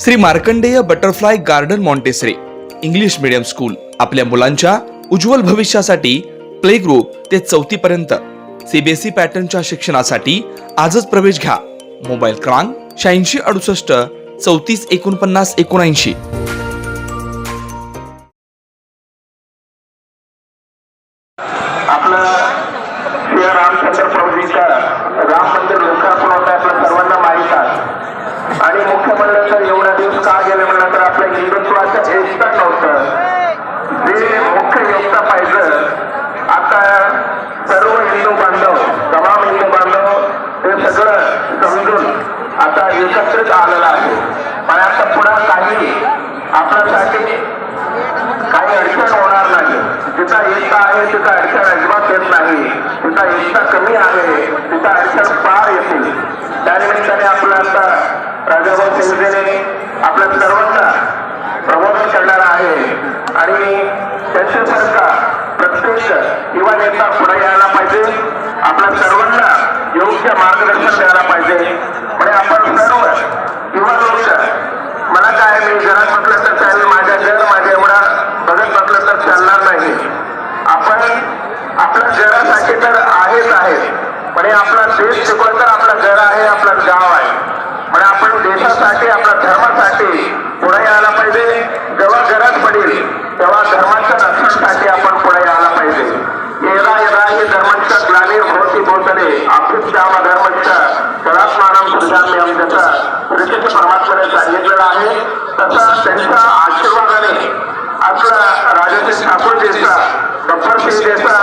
Shri Markandeya butterfly garden Montessori English medium school आपल्या मुलांच्या उज्ज्वल भविष्यासाठी प्ले ग्रुप ते चौथी पर्यंत सीबीएसई पॅटर्नच्या शिक्षणासाठी आजच प्रवेश घ्या. मोबाईल क्रमांक शहाऐंशी अडुसष्ट चौतीस एकोणपन्नास एकोणऐंशी. आपलं राम मंदिर लोकार्पण होत आहे आपल्या सर्वांना माहीत आहे आणि मुख्य म्हणलं तर एवढा दिवस का गेले म्हणलं तर एकता नव्हतं. जे मुख्य योगता पाहिजे आता सर्व हिंदू बांधव तमाम हिंदू बांधव हे सगळं समजून आता एकत्रित आलेलं आहे. पण आता पुढं काही आपल्यासाठी काही अडचण होणार नाही. जिथं एकता आहे तिथं अडचण अजिबात येत नाही. जिथं एकता कमी आहे तिथं अडचण पार येते. त्यानिमित्ताने आपलं आता राजाभाऊ शिंदेने आपल्या सर्व त्यांच्यासारखा प्रत्येक युवा नेता पुढे यायला पाहिजे. आपल्या सर्वांना योग्य मार्गदर्शन द्यायला पाहिजे. म्हणजे आपण सर्व युवा लोक मला काय मी घरात म्हटलं तर चालेल माझ्या घर माझ्या एवढा बघत म्हटलं तर चालणार नाही. आपण आपल्या घरासाठी तर आहेच आहे पण हे आपला देश शिकवत तर आपलं घर आहे आपलं गाव आहे म्हणजे आपण देशासाठी आपल्या धर्मासाठी पुढे यायला पाहिजे जेव्हा गरज पडेल तेव्हा धर्माच्या रक्षणासाठी आपण पुढे यायला पाहिजे येरा येरा ही धर्माच्या ग्लानीर भोवती भोवतले आपलीच काम धर्माच्या कलात्मानम सुधारणे जसं श्रीकृष्ण परमात्म्याने सांगितलेला आहे. तसा त्यांच्या आशीर्वादाने आपला राजाचे ठाकूर देसा गब्बर सिंग देसा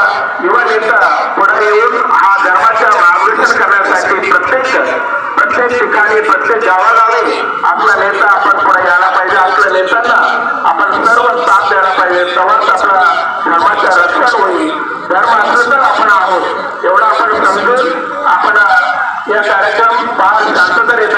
युवा नेता पुढे येऊन हा धर्माच्या मार्गदर्शन करण्यासाठी प्रत्येक प्रत्येक ठिकाणी प्रत्येक गावागावी आपला नेता आपण पुढे यायला पाहिजे. आपल्या नेत्यांना आपण सर्व साथ द्यायला पाहिजे. तेव्हाच आपला धर्माचं रक्षण होईल. धर्म असलं तर आपण आहोत. आपण या कार्यक्रम पाच जास्त तर येतो